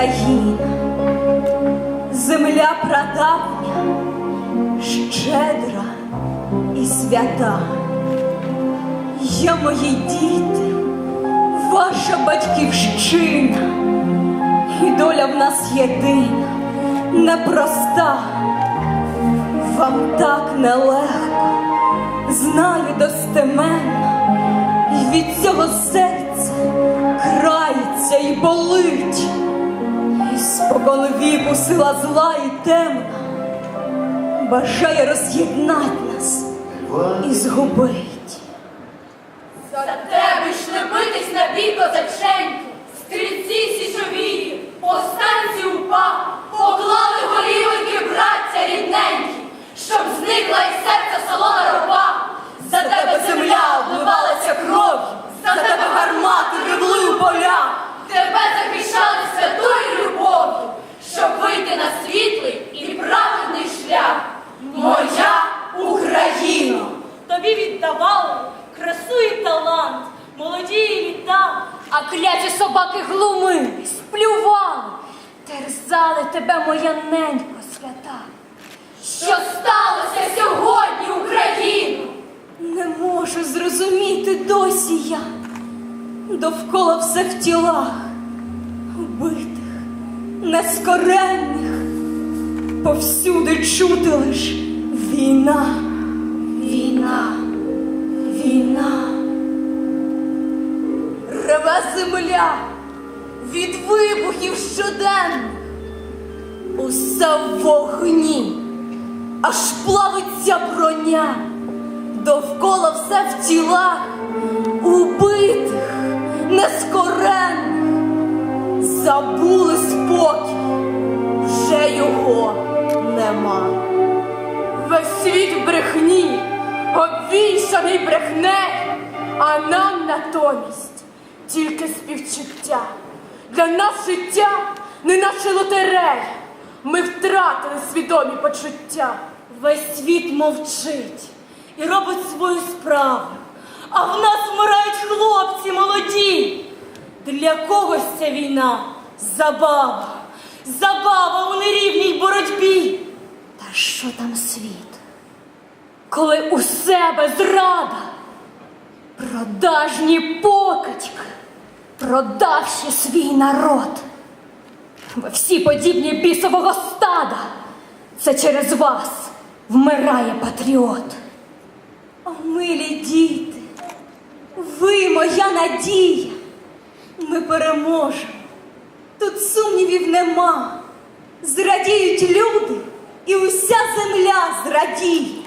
Україна, земля прадавня, щедра і свята. Я мої діти, ваша батьківщина, і доля в нас єдина, непроста. Вам так нелегко, знаю достеменно, і від цього серця крається і болить. Спокон віку зла і темна бажає роз'єднати нас і згубить. Терзали тебе, моя ненько свята. Що сталося сьогодні, Україно? Не можу зрозуміти досі я. Довкола все в тілах, убитих, нескоренних, повсюди чути лиш війна, війна, війна. Реве земля від вибухів щоденних, усе в вогні, аж плавиться броня, довкола все в тілах, убитих, нескоренних, забули спокій, вже його нема. Весь світ брехні, обвішаний брехнею, а нам натомість тільки співчуття. Для нас життя не наче лотерея. Ми втратили свідомі почуття. Весь світ мовчить і робить свою справу. А в нас вмирають хлопці молоді. Для когось ця війна забава, забава у нерівній боротьбі. Та що там світ? Коли у себе зрада, продажні покидьки, продавши свій народ. Ви всі подібні бісового стада. Це через вас вмирає патріот. О, милі діти, ви моя надія. Ми переможемо. Тут сумнівів нема. Зрадіють люди, і уся земля зрадіє,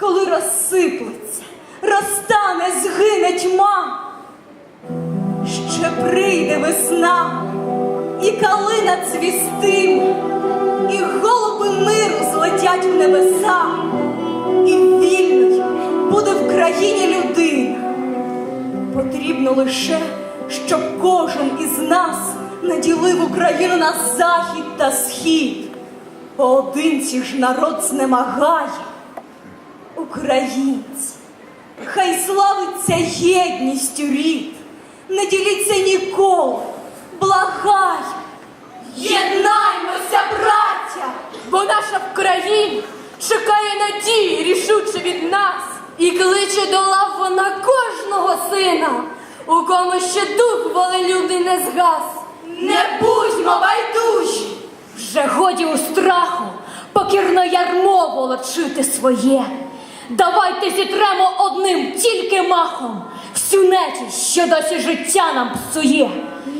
коли розсиплеться, розтане, згине тьма. Ще прийде весна, і калина цвістиме, і голуби миру злетять в небеса, і вільною буде в країні людина. Потрібно лише, щоб кожен із нас наділив Україну на захід та схід. Поодинці ж народ знемагає. Українці, хай славиться єдністю рід, не діліться ніколи, благай. Єднаймося, браття! Бо наша Україна чекає надії рішуче від нас і кличе до лав вона кожного сина, у кому ще дух волелюбний не згас. Не будьмо байдужі! Вже годі у страху покірно ярмо волочити своє. Давайте зітремо одним тільки махом всю нечість, що досі життя нам псує.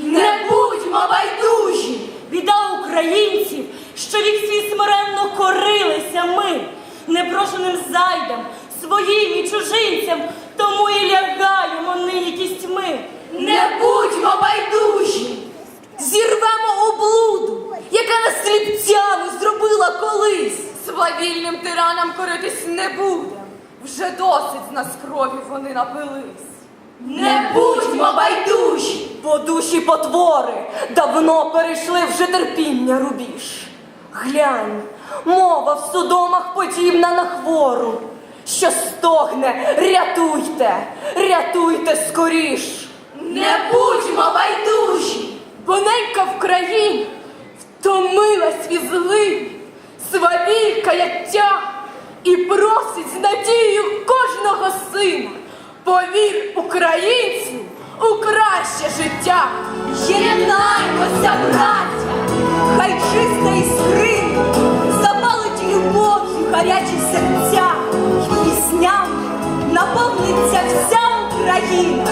Не будьмо байдужі! Біда українців, що вік свій смиренно корилися ми, непрошеним зайдем, своїм і чужинцям, тому і лягаємо нині кістьми. Не будьмо байдужі! Зірвемо облуду, яка нас сліпцями зробила колись. Свавільним тиранам коритись не будем. Вже досить з нас крові вони напились. Не будьмо байдужі! Бо душі потвори давно перейшли вже терпіння рубіж. Глянь, мова в судомах подібна на хвору, що стогне, рятуйте, рятуйте скоріш. Не будьмо байдужі! Бо ненька в країні Томилась від злий, свавіль каяття і просить з надією кожного сина. Повір українцю у краще життя. Єднаймося, браття, хай чиста іскри, запалить любов'ю гарячі серця, І пісням наповниться вся Україна